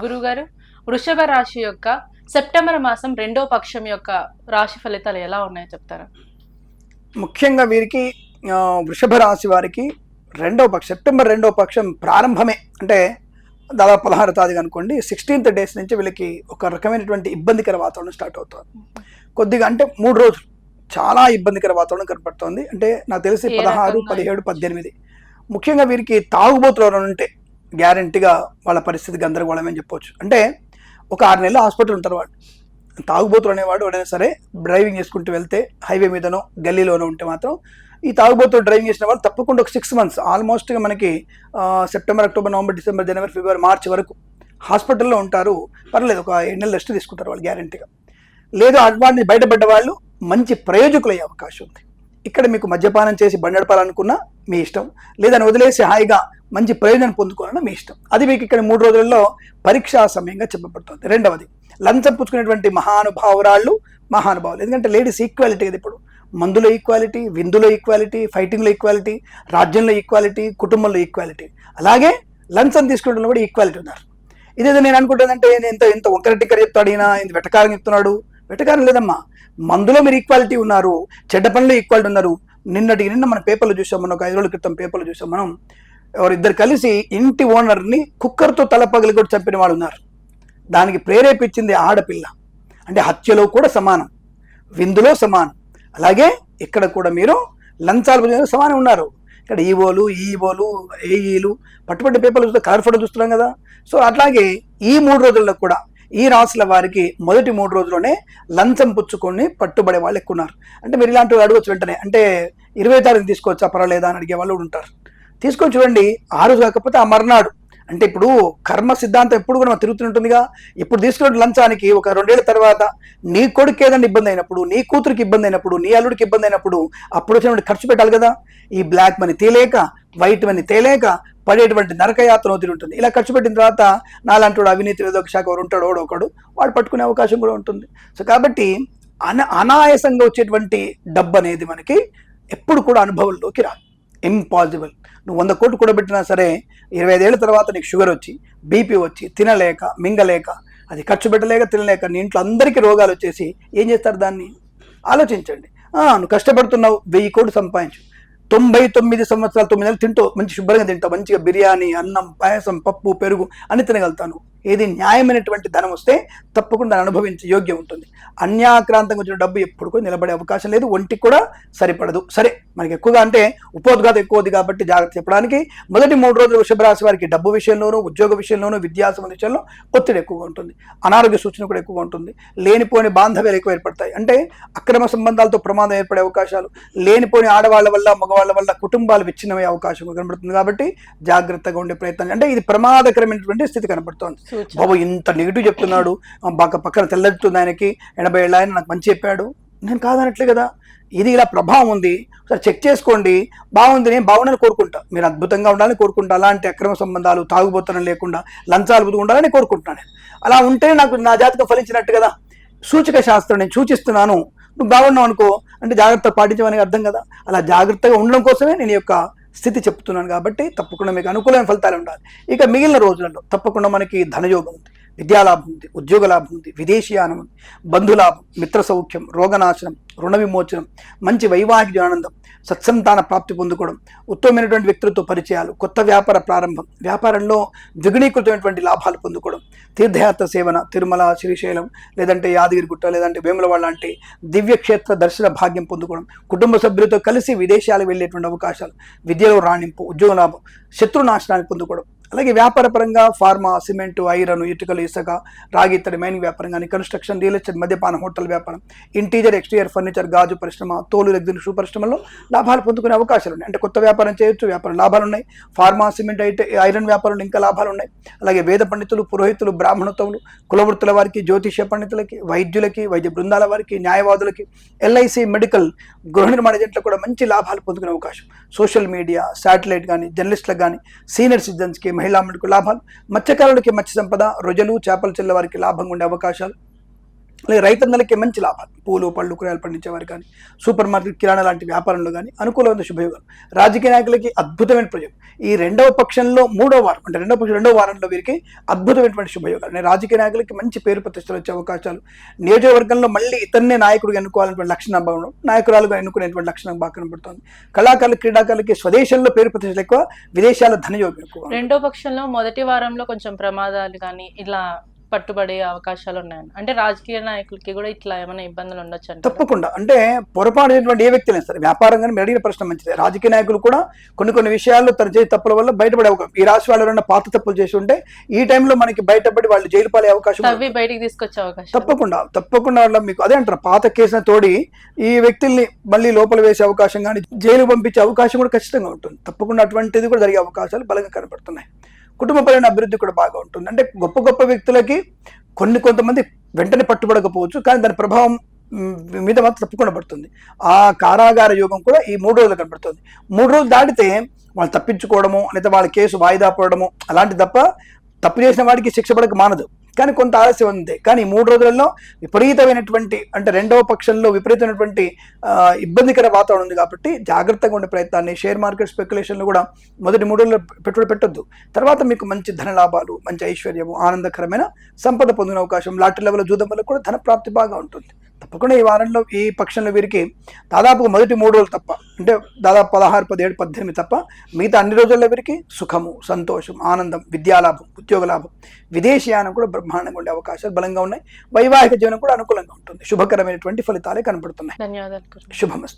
గురుగారు వృషభ రాశి యొక్క సెప్టెంబర్ మాసం రెండో పక్షం యొక్క రాశి ఫలితాలు ఎలా ఉన్నాయో చెప్తారా? ముఖ్యంగా వీరికి వృషభ రాశి వారికి రెండవ పక్షం సెప్టెంబర్ రెండవ పక్షం ప్రారంభమే. అంటే దాదాపు పదహారు తారీఖు అనుకోండి సిక్స్టీన్త్ డేస్ నుంచి వీళ్ళకి ఒక రకమైనటువంటి ఇబ్బందికర వాతావరణం స్టార్ట్ అవుతుంది. కొద్దిగా అంటే మూడు రోజులు చాలా ఇబ్బందికర వాతావరణం కనపడుతోంది. అంటే నాకు తెలిసి పదహారు? పదిహేడు పద్దెనిమిది. ముఖ్యంగా వీరికి తాగుబోతులు ఎవరైనా ఉంటే గ్యారంటీగా వాళ్ళ పరిస్థితి గందరగోళమని చెప్పొచ్చు. అంటే ఒక ఆరు నెలలు హాస్పిటల్ ఉంటారు వాడు తాగుబోతులు అనేవాడు ఎవడైనా సరే డ్రైవింగ్ చేసుకుంటూ వెళ్తే హైవే మీదనో గల్లీలోనో ఉంటే మాత్రం ఈ తాగుబోతులు డ్రైవింగ్ చేసిన వాళ్ళు తప్పకుండా ఒక సిక్స్ మంత్స్ ఆల్మోస్ట్గా మనకి సెప్టెంబర్ అక్టోబర్ నవంబర్ డిసెంబర్ జనవరి ఫిబ్రవరి మార్చి వరకు హాస్పిటల్లో ఉంటారు. పర్లేదు ఒక ఏడు నెలలు రెస్ట్ తీసుకుంటారు వాళ్ళు గ్యారంటీగా. లేదు అడ్వాంటేజ్ బయటపడ్డ వాళ్ళు మంచి ప్రయోజకులయ్యే అవకాశం ఉంది. ఇక్కడ మీకు మద్యపానం చేసి బండడపాలనుకున్నా మీ ఇష్టం. లేదని వదిలేసి హాయిగా మంచి ప్రయోజనం పొందుకోవడం మీ ఇష్టం. అది మీకు ఇక్కడ మూడు రోజుల్లో పరీక్షా సమయంగా చెప్పబడుతుంది. రెండవది లంచం పుచ్చుకునేటువంటి మహానుభావురాళ్ళు మహానుభావులు. ఎందుకంటే లేడీస్ ఈక్వాలిటీ కదా ఇప్పుడు. మందులో ఈక్వాలిటీ విందులో ఈక్వాలిటీ ఫైటింగ్లో ఈక్వాలిటీ రాజ్యంలో ఈక్వాలిటీ కుటుంబంలో ఈక్వాలిటీ. అలాగే లంచం తీసుకోవడంలో కూడా ఈక్వాలిటీ ఉన్నారు. ఇదేదో నేను అనుకుంటానంటే నేను ఇంత ఇంత ఒక్కరి టిక్కర్ చెప్తాడు ఈయన ఇంత వెటకారం చెప్తున్నాడు. వెటకారం లేదమ్మా. మందులో మీరు ఈక్వాలిటీ ఉన్నారు చెడ్డ పనులు ఈక్వాలిటీ ఉన్నారు. నిన్నటికి నిన్న మన పేపర్లు చూసాం మనం ఒక ఐదు రోజుల క్రితం పేపర్లు చూసాం మనం. ఎవరిద్దరు కలిసి ఇంటి ఓనర్ని కుక్కర్తో తల పగిలి కూడా చంపిన వాళ్ళు ఉన్నారు. దానికి ప్రేరేపించింది ఆడపిల్ల. అంటే హత్యలో కూడా సమానం. విందులో సమానం. అలాగే ఇక్కడ కూడా మీరు లంచాలు సమానం ఉన్నారు. ఇక్కడ ఈవోలు ఈవోలు ఏఈలు పట్టుబట్టి పేపర్లు చూస్తే కలర్ ఫోటో చూస్తున్నాం కదా. సో అట్లాగే ఈ మూడు రోజుల్లో కూడా ఈ రాసుల వారికి మొదటి మూడు రోజుల్లోనే లంచం పుచ్చుకొని పట్టుబడే వాళ్ళు ఎక్కువ ఉన్నారు. అంటే మీరు ఇలాంటి అడగచ్చు వెంటనే. అంటే ఇరవై తారీఖు తీసుకోవచ్చా పర్వాలేదా అని అడిగే వాళ్ళు కూడా ఉంటారు. తీసుకొని చూడండి ఆ రోజు కాకపోతే ఆ మర్నాడు. అంటే ఇప్పుడు కర్మ సిద్ధాంతం ఎప్పుడు కూడా మనం తిరుగుతుంటుందిగా ఇప్పుడు తీసుకున్న లంచానికి ఒక రెండేళ్ళ తర్వాత నీ కొడుకు ఏదైనా ఇబ్బంది అయినప్పుడు నీ కూతురికి ఇబ్బంది అయినప్పుడు నీ అల్లుడికి ఇబ్బంది అయినప్పుడు అప్పుడు వచ్చినటువంటి ఖర్చు పెట్టాలి కదా. ఈ బ్లాక్ మనీ తేలేక వైట్ మనీ తేలేక పడేటువంటి నరకయాత్ర ఉంటుంది. ఇలా ఖర్చు పెట్టిన తర్వాత నాలాంటి వాడు అవినీతి ఏదో ఒక శాఖ వాడు ఉంటాడు ఓడో ఒకడు వాడు పట్టుకునే అవకాశం కూడా ఉంటుంది. సో కాబట్టి అన అనాయాసంగా వచ్చేటువంటి డబ్బు అనేది మనకి ఎప్పుడు కూడా అనుభవంలోకి రాదు. ఇంపాసిబుల్ నువ్వు వంద కోట్లు కూడా పెట్టినా సరే ఇరవై ఐదేళ్ళ తర్వాత నీకు షుగర్ వచ్చి బీపీ వచ్చి తినలేక మింగలేక అది ఖర్చు పెట్టలేక తినలేక నీ ఇంట్లో అందరికీ రోగాలు వచ్చేసి ఏం చేస్తారు దాన్ని? ఆలోచించండి. నువ్వు కష్టపడుతున్నావు వెయ్యి కోట్లు సంపాదించు. తొంభై తొమ్మిది సంవత్సరాలు తొమ్మిది నెలలు తింటావు మంచి శుభ్రంగా తింటావు మంచిగా బిర్యానీ అన్నం పాయసం పప్పు పెరుగు అన్ని తినగలుగుతాను ఏది న్యాయమైనటువంటి ధనం వస్తే తప్పకుండా అనుభవించే యోగ్యం ఉంటుంది. అన్యాక్రాంతంగా వచ్చిన డబ్బు ఎప్పుడు కూడా నిలబడే అవకాశం లేదు ఒంటికి కూడా సరిపడదు. సరే మనకి ఎక్కువగా అంటే ఉపోద్ఘాతం ఎక్కువది కాబట్టి జాగ్రత్త చెప్పడానికి మొదటి మూడు రోజులు వృషభరాశి వారికి డబ్బు విషయంలోనూ ఉద్యోగ విషయంలోనూ విద్యా సంబంధ విషయంలో ఒత్తిడి ఎక్కువగా ఉంటుంది. అనారోగ్య సూచన కూడా ఎక్కువగా ఉంటుంది. లేనిపోని బాంధవ్యాలు ఎక్కువ ఏర్పడతాయి. అంటే అక్రమ సంబంధాలతో ప్రమాదం ఏర్పడే అవకాశాలు లేనిపోని ఆడవాళ్ళ వల్ల మగవాళ్ళ వల్ల కుటుంబాలు విచ్ఛిన్నమయ్యే అవకాశం కనబడుతుంది కాబట్టి జాగ్రత్తగా ఉండే ప్రయత్నం అంటే ఇది ప్రమాదకరమైనటువంటి స్థితి కనబడుతోంది. బాబు ఇంత నెగిటివ్ చెప్తున్నాడు. బాగా పక్క పక్కన తెల్లెత్తుంది ఆయనకి. ఎనభై ఏళ్ళ ఆయన నాకు మంచి చెప్పాడు. నేను కాదనట్లే కదా. ఇది ఇలా ప్రభావం ఉంది. ఒకసారి చెక్ చేసుకోండి. బాగుంది నేను బాగుండాలని కోరుకుంటా. మీరు అద్భుతంగా ఉండాలని కోరుకుంటా. అలాంటి అక్రమ సంబంధాలు తాగుబోతనం లేకుండా లంచాలు బుద్ధి ఉండాలని కోరుకుంటున్నాను అలా ఉంటే నాకు నా జాతకం ఫలించినట్టు కదా. సూచక శాస్త్రం నేను సూచిస్తున్నాను. నువ్వు బాగున్నావు అనుకో. అంటే జాగ్రత్త పాటించమని అర్థం కదా. అలా జాగ్రత్తగా ఉండడం కోసమే నేను యొక్క స్థితి చెప్తున్నాను కాబట్టి తప్పకుండా మీకు అనుకూలమైన ఫలితాలు ఉండాలి. ఇక మిగిలిన రోజులలో తప్పకుండా మనకి ధనయోగం ఉంది. విద్యాలాభం ఉంది ఉద్యోగ లాభం ఉంది విదేశీయానం ఉంది బంధులాభం మిత్ర సౌఖ్యం రోగనాశనం రుణ విమోచనం మంచి వైవాహిక ఆనందం సత్సంతాన ప్రాప్తి పొందుకోవడం ఉత్తమమైనటువంటి వ్యక్తులతో పరిచయాలు కొత్త వ్యాపార ప్రారంభం వ్యాపారంలో ద్విగుణీకృతమైనటువంటి లాభాలు పొందుకోవడం తీర్థయాత్ర సేవన తిరుమల శ్రీశైలం లేదంటే యాదగిరిగుట్ట లేదంటే వేములవాడ లాంటి దివ్యక్షేత్ర దర్శన భాగ్యం పొందుకోవడం కుటుంబ సభ్యులతో కలిసి విదేశాలకు వెళ్ళేటువంటి అవకాశాలు విద్యలో రాణింపు ఉద్యోగ లాభం శత్రు నాశనాన్ని పొందుకోవడం అలాగే వ్యాపార పరంగా ఫార్మా సిమెంట్ ఐరన్ ఇటుకలు ఇసుక రాగి ఇత్తడి మైనింగ్ వ్యాపారం కానీ కన్స్ట్రక్షన్ రియల్ ఎస్టేట్ మద్యపాన హోటల్ వ్యాపారం ఇంటీరియర్ ఎక్స్టీరియర్ ఫర్నిచర్ గాజు పరిశ్రమ తోలు లగ్జరీ షూ పరిశ్రమలో లాభాలు పొందుకునే అవకాశాలు ఉన్నాయి. అంటే కొత్త వ్యాపారం చేయొచ్చు వ్యాపారం లాభాలు ఉన్నాయి. ఫార్మా సిమెంట్ అయితే ఐరన్ వ్యాపారంలో ఇంకా లాభాలు ఉన్నాయి. అలాగే వేద పండితులు పురోహితులు బ్రాహ్మణత్వములు కులవృత్తుల వారికి జ్యోతిష్య పండితులకి వైద్యులకి వైద్య బృందాల వారికి న్యాయవాదులకి ఎల్ఐసి మెడికల్ గృహ నిర్మాణ ఏజెంట్లకు కూడా మంచి లాభాలు పొందుకునే అవకాశం. సోషల్ మీడియా శాటిలైట్ కానీ జర్నలిస్టులకు కానీ సీనియర్ సిటిజన్స్కి మహిళా మండలికి లాభాలు మత్స్యకారులకి మత్స్య సంపద రొజలు చేపలు చెల్ల వారికి లాభంగా ఉండే అవకాశాలు అలాగే రైతన్నలకి మంచి లాభాలు. పూలు పళ్ళు కూరగాయలు పండించే వారు కానీ సూపర్ మార్కెట్ కిరాణా లాంటి వ్యాపారంలో కానీ అనుకూలమైన శుభయోగాలు. రాజకీయ నాయకులకి అద్భుతమైన ప్రయోగం ఈ రెండవ పక్షంలో మూడో వారం అంటే రెండవ పక్షం రెండవ వారంలో వీరికి అద్భుతమైనటువంటి శుభయోగాలు. రాజకీయ నాయకులకి మంచి పేరు ప్రతిష్టలు వచ్చే అవకాశాలు. నియోజకవర్గంలో మళ్ళీ ఇతన్నే నాయకుడు ఎన్నుకోవాలనేటువంటి లక్షణం భావన నాయకురాలుగా ఎన్నుకునేటువంటి లక్షణం బాగా కనబడుతుంది. కళాకారులు క్రీడాకారులకి స్వదేశంలో పేరు ప్రతిష్టలు ఎక్కువ విదేశాల ధనయోగం ఎక్కువ. రెండో పక్షంలో మొదటి వారంలో కొంచెం ప్రమాదాలు కానీ ఇలా పట్టుబడే అవకాశాలు ఉన్నాయి అంటే రాజకీయ నాయకులకి కూడా ఇట్లా ఏమైనా ఇబ్బందులు ఉండొచ్చు అంటారా? తప్పకుండా. అంటే పొరపాటు అయినటువంటి ఏ వ్యక్తి లేదు సరే వ్యాపారం కానీ మీరు అడిగిన ప్రశ్న మంచిదే. రాజకీయ నాయకులు కూడా కొన్ని కొన్ని విషయాల్లో తన చేతి తప్పుల వల్ల బయటపడే అవకాశం. ఈ రాశి వాళ్ళు ఎవరైనా పాత తప్పులు చేసి ఉంటే ఈ టైంలో మనకి బయటపడి వాళ్ళు జైలు పాలే అవకాశం తవ్వి బయటికి తీసుకొచ్చే అవకాశం తప్పకుండా. తప్పకుండా వాళ్ళ మీకు అదే అంటారు పాత కేసున తోడి ఈ వ్యక్తుల్ని మళ్ళీ లోపల వేసే అవకాశం కానీ జైలు పంపించే అవకాశం కూడా ఖచ్చితంగా ఉంటుంది. తప్పకుండా అటువంటిది కూడా జరిగే అవకాశాలు బలంగా కనబడుతున్నాయి కుటుంబపరమైన అభివృద్ధి కూడా బాగా ఉంటుంది. అంటే గొప్ప గొప్ప వ్యక్తులకి కొన్ని కొంతమంది వెంటనే పట్టుబడకపోవచ్చు కానీ దాని ప్రభావం మీద మాత్రం తప్పకుండా పడుతుంది. ఆ కారాగార యోగం కూడా ఈ మూడు రోజులు కనబడుతుంది. మూడు రోజులు దాటితే వాళ్ళు తప్పించుకోవడము లేదా వాళ్ళ కేసు వాయిదా పడడము అలాంటి తప్ప తప్పు చేసిన వాడికి శిక్ష పడక మానదు. కానీ కొంత ఆలస్యం ఉంది. కానీ మూడు రోజులలో విపరీతమైనటువంటి అంటే రెండవ పక్షంలో విపరీతమైనటువంటి ఇబ్బందికర వాతావరణం ఉంది కాబట్టి జాగ్రత్తగా ఉండే ప్రయత్నాన్ని షేర్ మార్కెట్ స్పెక్యులేషన్లు కూడా మొదటి మూడు రోజుల్లో పెట్టుబడి పెట్టొద్దు. తర్వాత మీకు మంచి ధన లాభాలు మంచి ఐశ్వర్యము ఆనందకరమైన సంపద పొందిన అవకాశం లాటరీ లెవెల్ జూదం వల్ల కూడా ధన ప్రాప్తి బాగా ఉంటుంది. తప్పకుండా ఈ వారంలో ఈ పక్షంలో వీరికి దాదాపు మొదటి మూడు రోజులు తప్ప అంటే దాదాపు పదహారు పదిహేడు పద్దెనిమిది తప్ప మిగతా అన్ని రోజుల్లో వీరికి సుఖము సంతోషం ఆనందం విద్యాలాభం ఉద్యోగ లాభం విదేశీయానం కూడా బ్రహ్మాండంగా ఉండే అవకాశాలు బలంగా ఉన్నాయి. వైవాహిక జీవనం కూడా అనుకూలంగా ఉంటుంది. శుభకరమైనటువంటి ఫలితాలే కనబడుతున్నాయి ధన్యవాదాలు. శుభమస్తు.